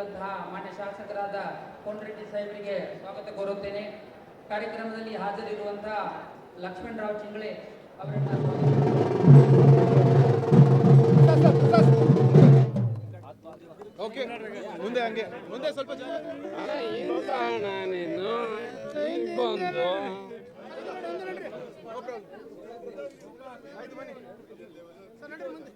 ಆಗಮಿಸಿರುವಂತಹ ಮಾನ್ಯ ಶಾಸಕರಾದ ಕೋನರೆಡ್ಡಿ ಸಾಹೇಬರಿಗೆ ಸ್ವಾಗತ ಕೋರುತ್ತೇನೆ. ಕಾರ್ಯಕ್ರಮದಲ್ಲಿ ಹಾಜರಿರುವಂತಹ ಲಕ್ಷ್ಮಣರಾವ್ ಚಿಂಗಳೆ ತಿಂಗಳೆ ಅವರನ್ನು ಓಕೆ ಮುಂದೆ ಹಂಗೆ ಮುಂದೆ ಸ್ವಲ್ಪ ಬಂದು ಆಯ್ತು ಬನ್ನಿ ಸರ್ ನಡ್ರಿ ಮುಂದೆ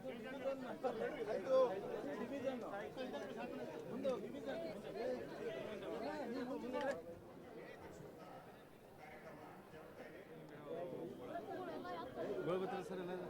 ಆಯ್ತು ಸರ್ ಎಲ್ಲ ಜನ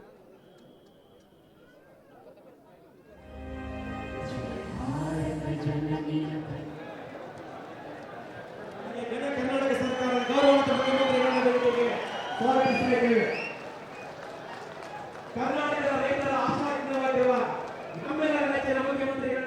ಕರ್ನಾಟಕದ ರೈತರ ಆಶಾಕಿತವಾಗಿರುವ ನಮ್ಮೆಲ್ಲರ ರಾಜ್ಯದ ಮುಖ್ಯಮಂತ್ರಿಗಳನ್ನ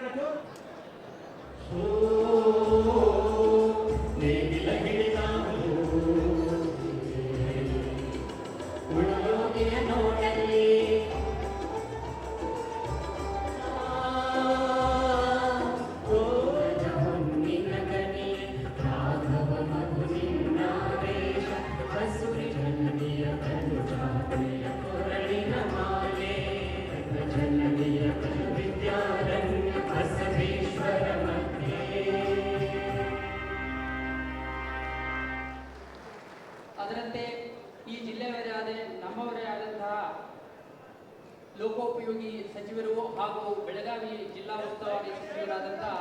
ಲೋಕೋಪಯೋಗಿ ಸಚಿವರು ಹಾಗೂ ಬೆಳಗಾವಿ ಜಿಲ್ಲಾ ಉಸ್ತುವಾರಿ ಸಚಿವರಾದಂತಹ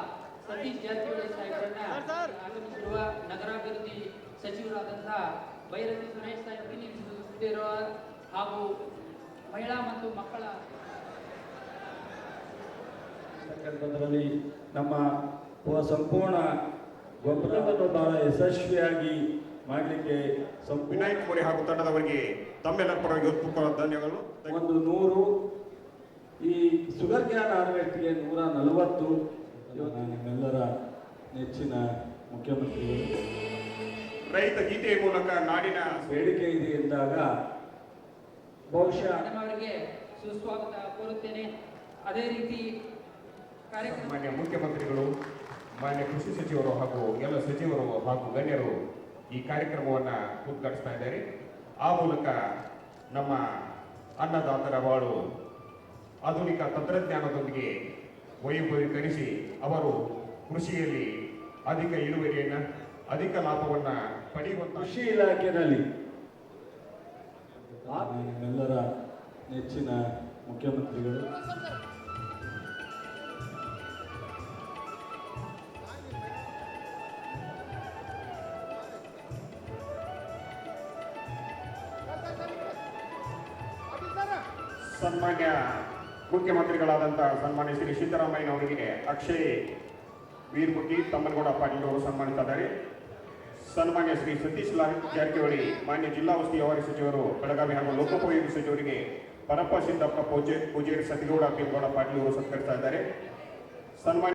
ಸತೀಶ್ ಜಾರಕಿಹೊಳಿ ಸಾಹೇಬರನ್ನ ಆಗಮಿಸಿರುವ ನಗರಾಭಿವೃದ್ಧಿ ಸಚಿವರಾದಂತಹ ಬೈರತಿ ಸುರೇಶ್ ಸಾಹೇಬ್ ಪ್ರತಿನಿಧಿಸುತ್ತಿರುವ ಸುತ್ತಿರುವ ಹಾಗೂ ಮಹಿಳಾ ಮತ್ತು ಮಕ್ಕಳ ಸಂದರ್ಭದಲ್ಲಿ ನಮ್ಮ ಸಂಪೂರ್ಣ ಗೊಬ್ಬರವನ್ನು ಬಹಳ ಯಶಸ್ವಿಯಾಗಿ ಮಾಡಲಿಕ್ಕೆ ವಿನಾಯಕ್ ಮೋರಿ ಹಾಗೂ ತಂಡದವರಿಗೆ ತಮ್ಮೆಲ್ಲರ ಪರವಾಗಿ ಹೃತ್ಪೂರ್ವಕ ಧನ್ಯವಾದಗಳು. ಒಂದು ನೂರು ಈ ಶುಗರ್ ಕ್ಯಾನ್ ಹಾರ್ವೆಸ್ಟ್ಗೆ ನೂರ ನಲವತ್ತು. ಇವತ್ತು ನಿಮ್ಮೆಲ್ಲರ ನೆಚ್ಚಿನ ಮುಖ್ಯಮಂತ್ರಿಗಳು. ರೈತ ಗೀತೆಯ ಮೂಲಕ ನಾಡಿನ ಬೇಡಿಕೆ ಇದೆ ಎಂದಾಗ ಬಹುಶಃ ಅವರಿಗೆ ಸುಸ್ವಾಗತ ಕೋರುತ್ತೇನೆ. ಅದೇ ರೀತಿ ಕಾರ್ಯಕ್ರಮ ಮಾನ್ಯ ಮುಖ್ಯಮಂತ್ರಿಗಳು ಮಾನ್ಯ ಕೃಷಿ ಸಚಿವರು ಹಾಗೂ ಎಲ್ಲ ಸಚಿವರು ಹಾಗೂ ಗಣ್ಯರು ಈ ಕಾರ್ಯಕ್ರಮವನ್ನು ಉದ್ಘಾಟಿಸ್ತಾ ಇದ್ದಾರೆ. ಆ ಮೂಲಕ ನಮ್ಮ ಅನ್ನದಾತರ ಬಾಳು ಆಧುನಿಕ ತಂತ್ರಜ್ಞಾನದೊಂದಿಗೆ ವೈಭವೀಕರಿಸಿ ಅವರು ಕೃಷಿಯಲ್ಲಿ ಅಧಿಕ ಇಳುವರಿಯನ್ನು, ಅಧಿಕ ಲಾಭವನ್ನು ಪಡೆಯುವಂತ ಕೃಷಿ ಇಲಾಖೆಯಲ್ಲಿ ಎಲ್ಲರ ನೆಚ್ಚಿನ ಮುಖ್ಯಮಂತ್ರಿಗಳು ಸನ್ಮಾನ್ಯ ಮುಖ್ಯಮಂತ್ರಿಗಳಾದಂಥ ಸನ್ಮಾನ್ಯ ಶ್ರೀ ಸಿದ್ದರಾಮಯ್ಯನವರಿಗೆ ಅಕ್ಷಯ್ ವೀರ್ಮುಖಿ, ತಮ್ಮನಗೌಡ ಪಾಟೀಲ್ ಅವರು ಸನ್ಮಾನಿಸಿದ್ದಾರೆ ಸನ್ಮಾನ್ಯ ಶ್ರೀ ಸತೀಶ್ ಲಾಲ್ ಜಾರಕಿಹೊಳಿ, ಮಾನ್ಯ ಜಿಲ್ಲಾ ಉಸ್ತುವಾರಿ ಸಚಿವರು, ಬೆಳಗಾವಿ ಹಾಗೂ ಲೋಕೋಪಯೋಗಿ ಸಚಿವರಿಗೆ ಪರಪ್ಪ ಸಿದ್ದಪ್ಪ ಪೂಜೆ ಪೂಜೆ ಸತಿಗೌಡ ಕೆಂಗೌಡ ಪಾಟೀಲ್ ಅವರು ಸತ್ಕರಿಸ್ತಾ ಇದ್ದಾರೆ. ಸನ್ಮಾನ್ಯ